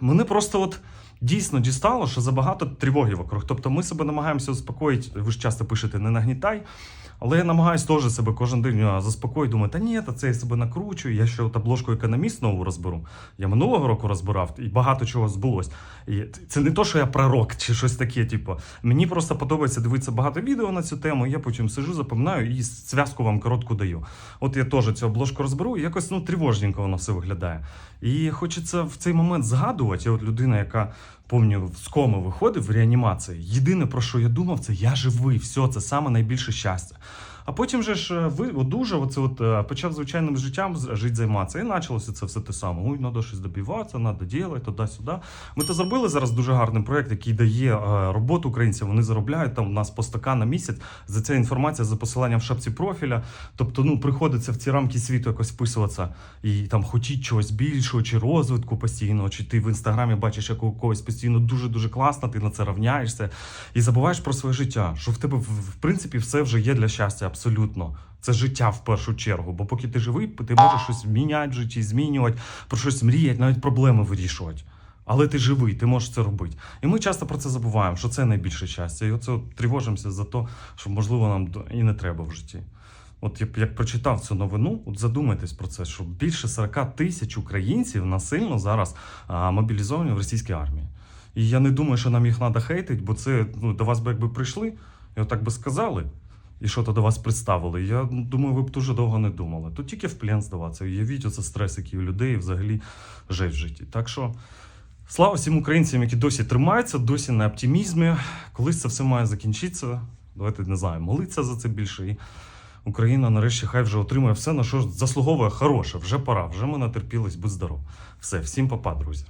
мене просто от дійсно дістало, що забагато тривоги вокруг. Тобто ми себе намагаємося заспокоїти. Ви ж часто пишете не нагнітай. Але я намагаюся теж себе кожен день заспокоїти, думаю, та ні, та це я себе накручую. Я ще обложку економіст нову розберу. Я минулого року розбирав, і багато чого збулось. І це не то, що я пророк чи щось таке. Типу, мені просто подобається дивитися багато відео на цю тему. Я потім сижу, запам'ятаю і зв'язку вам коротку даю. От я теж цю обложку розберу, і якось ну тривожненько воно все виглядає. І хочеться в цей момент згадувати. Я от людина, яка помню, з коми виходив в реанімації. Єдине про що я думав, це я живий. Все, це саме найбільше щастя. А потім же ж е, ви одужав, оце от е, почав звичайним життям жити займатися. І почалося це все те саме. Ой, треба щось добиватися, треба робити, туди-сюди. Ми то зробили зараз дуже гарний проект, який дає е, роботу українцям. Вони заробляють там у нас по 100 на місяць. За це інформація за посиланням в шапці профіля. Тобто, ну приходиться в ці рамки світу якось вписуватися і там хотіть чогось більшого, чи розвитку постійного, чи ти в інстаграмі бачиш, як у когось постійно дуже дуже класно, ти на це равняєшся і забуваєш про своє життя. Що в тебе в принципі все вже є для щастя, абсолютно. Це життя в першу чергу. Бо поки ти живий, ти можеш щось міняти в житті, змінювати, про щось мріяти, навіть проблеми вирішувати. Але ти живий, ти можеш це робити. І ми часто про це забуваємо, що це найбільше щастя. І оце тривожимося за те, що можливо нам і не треба в житті. От як, як прочитав цю новину, от задумайтесь про це, що більше 40 тисяч українців насильно зараз а, мобілізовані в російській армії. І я не думаю, що нам їх треба хейтити, бо це ну, до вас би якби прийшли і отак би сказали, і що то до вас представили. Я думаю, ви б дуже довго не думали. Тут тільки в плен здаватися. Уявіть, оце стрес, який у людей взагалі жить в житті. Так що. Слава всім українцям, які досі тримаються, досі на оптимізмі. Колись це все має закінчитися. Давайте не знаю, молитися за це більше. І Україна нарешті хай вже отримує все, на що заслуговує хороше. Вже пора, вже ми натерпілись, будь здоров. Все, всім папа, друзі.